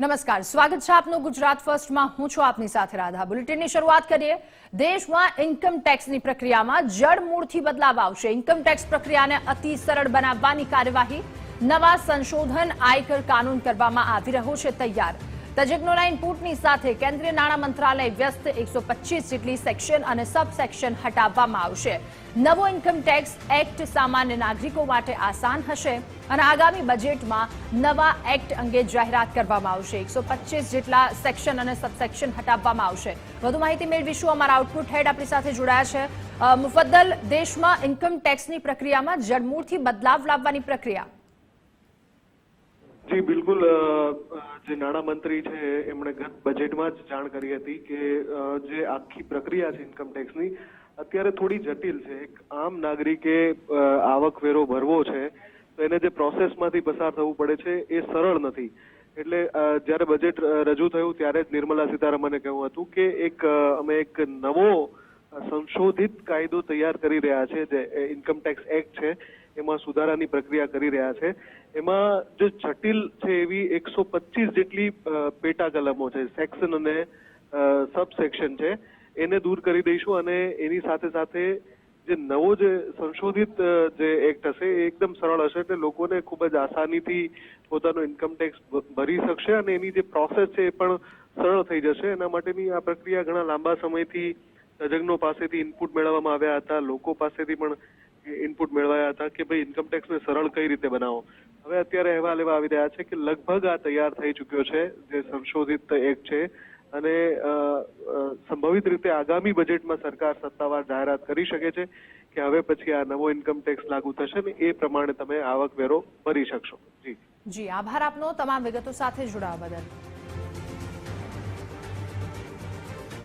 નમસ્કાર. સ્વાગત છે આપનું ગુજરાત ફર્સ્ટમાં. હું છું આપની સાથે રાધા. બુલેટિનની શરૂઆત કરીએ. દેશમાં ઇન્કમ ટેક્સની પ્રક્રિયામાં જડમૂળથી બદલાવ આવશે. ઇન્કમ ટેક્સ પ્રક્રિયાને અતિ સરળ બનાવવાની કાર્યવાહી નવા સંશોધન આયકર કાનૂન કરવામાં આવી રહ્યો છે. તૈયાર. તજજ્ઞોના ઇનપુટની સાથે કેન્દ્રીય નાણાં મંત્રાલય વ્યસ્ત એકસો જેટલી સેક્શન અને સબ સેક્શન હટાવવામાં આવશે. નવો ઇન્કમ ટેક્સ એક્ટ સામાન્ય નાગરિકો માટે આસાન હશે અને આગામી બજેટમાં નવા એક્ટ અંગે જાહેરાત કરવામાં આવશે. એકસો જેટલા સેક્શન અને સબસેક્શન હટાવવામાં આવશે. વધુ માહિતી મેળવીશું. અમારા આઉટપુટ હેડ આપણી સાથે જોડાયા છે. મુફદ્દલ, દેશમાં ઇન્કમ ટેક્સની પ્રક્રિયામાં જડમૂળથી બદલાવ લાવવાની પ્રક્રિયા. જી, બિલકુલ જે નાણામંત્રી છે, એમણે ગત બજેટમાં જ જાણ કરી હતી કે જે આખી પ્રક્રિયા છે ઇન્કમ ટેક્સની અત્યારે થોડી જટિલ છે. એક આમ નાગરિકે આવક આવકવેરો ભરવો છે, તો એને જે પ્રોસેસમાંથી પસાર થવું પડે છે, એ સરળ નથી. એટલે જ્યારે બજેટ રજૂ થયું, ત્યારે જ નિર્મલા સીતારામને કહ્યું હતું કે, એક અમે એક નવો સંશોધિત કાયદો તૈયાર કરી રહ્યા છે, જે ઇન્કમ ટેક્સ એક્ટ છે. એમાં સુધારાની પ્રક્રિયા કરી રહ્યા છે. એમાં જે જટિલ છે એવી એકસો પચીસ જેટલી પેટા કલમો છે, સેક્શન અને સબ સેક્શન છે, એને દૂર કરી દઈશું અને એની સાથે સાથે જે નવો જે સંશોધિત જે એક્ટ હશે એ એકદમ સરળ હશે એટલે લોકોને ખૂબ જ આસાનીથી પોતાનો ઇન્કમ ટેક્સ ભરી શકશે અને એની જે પ્રોસેસ છે એ પણ સરળ થઈ જશે. એના માટેની આ પ્રક્રિયા ઘણા લાંબા સમયથી તજજ્ઞો પાસેથી ઇનપુટ મેળવવામાં આવ્યા હતા, લોકો પાસેથી પણ ઇનપુટ મેળવાયા હતા કે ભાઈ ઇન્કમટેક્સને સરળ કઈ રીતે બનાવો. હવે અત્યારે અહેવાલ એવા આવી રહ્યા છે કે લગભગ આ તૈયાર થઈ ચૂક્યો છે, જે સંશોધિત એક્ટ છે. અને સંભવિત રીતે આગામી બજેટમાં સરકાર સત્તાવાર જાહેરાત કરી શકે છે કે હવે પછી આ નવો ઇન્કમ ટેક્સ લાગુ થશે ને એ પ્રમાણે તમે આવક વેરો ભરી શકશો. જી. જી, આભાર આપનો. તમામ વિગતો સાથે જોડાવા બદલ.